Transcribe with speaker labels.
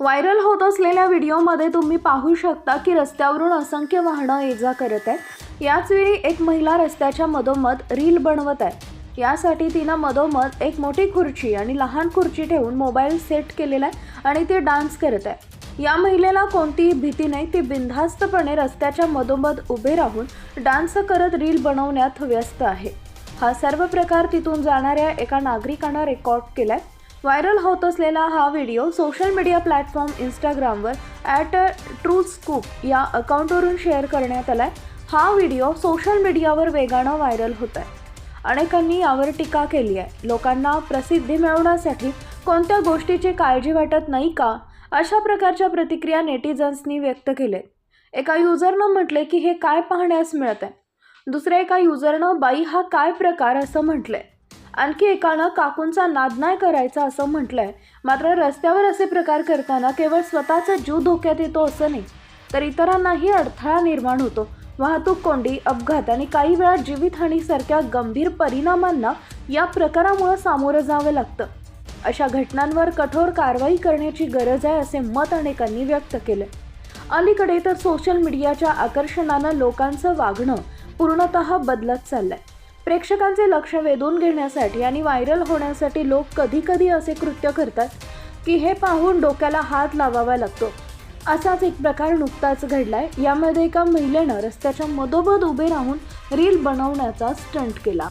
Speaker 1: Viral होत असलेल्या व्हिडिओमध्ये तुम्ही पाहू शकता की रस्त्यावरून असंख्य वाहनं ये जा करत आहेत. याचवेळी एक महिला रस्त्याच्या मधोमध रील बनवत आहे. यासाठी तिनं मधोमध एक मोठी खुर्ची आणि लहान खुर्ची ठेवून मोबाईल सेट केलेला आहे आणि ती डान्स करत आहे. या महिलेला कोणतीही भीती नाही ती बिनधास्तपणे रस्त्याच्या मधोमध उभे राहून डान्स करत रील बनवण्यात व्यस्त आहे. हा सर्व प्रकार तिथून जाणाऱ्या एका नागरिकानं रेकॉर्ड केलाय. व्हायरल होत असलेला हा व्हिडिओ सोशल मीडिया प्लॅटफॉर्म इंस्टाग्रामवर ॲट ट्रू स्कूप या अकाउंटवरून शेअर करण्यात आला आहे हा व्हिडिओ सोशल मीडियावर वेगानं व्हायरल होत आहे अनेकांनी यावर टीका केली आहे. लोकांना प्रसिद्धी मिळवण्यासाठी कोणत्या गोष्टीची काळजी वाटत नाही का? अशा प्रकारच्या प्रतिक्रिया नेटिझन्सनी व्यक्त केले. एका युजरनं म्हटले की हे काय पाहण्यास मिळत आहे दुसऱ्या एका युजरनं बाई हा काय प्रकार? असं म्हटलं आहे आणखी एकानं काकूंचा नाद नाही करायचा असं म्हटलंय. मात्र रस्त्यावर असे प्रकार करताना केवळ स्वतःचा जीव धोक्यात येतो असं नाही तर इतरांनाही अडथळा निर्माण होतो. वाहतूक कोंडी अपघात आणि काही वेळा जीवितहानीसारख्या गंभीर परिणामांना या प्रकारामुळे सामोरं जावं लागतं. अशा घटनांवर कठोर कारवाई करण्याची गरज आहे असे मत अनेकांनी व्यक्त केले अलीकडे तर सोशल मीडियाच्या आकर्षणानं लोकांचं वागणं पूर्णतः बदलत चाललंय. प्रेक्षकांचे लक्ष वेधून घेण्यासाठी आणि व्हायरल होण्यासाठी लोक कधी कधी असे कृत्य करतात की हे पाहून डोक्याला हात लावावा लागतो. असाच एक प्रकार नुकताच घडलाय. यामध्ये एका महिलेनं रस्त्याच्या मधोमध उभे राहून रील बनवण्याचा स्टंट केला.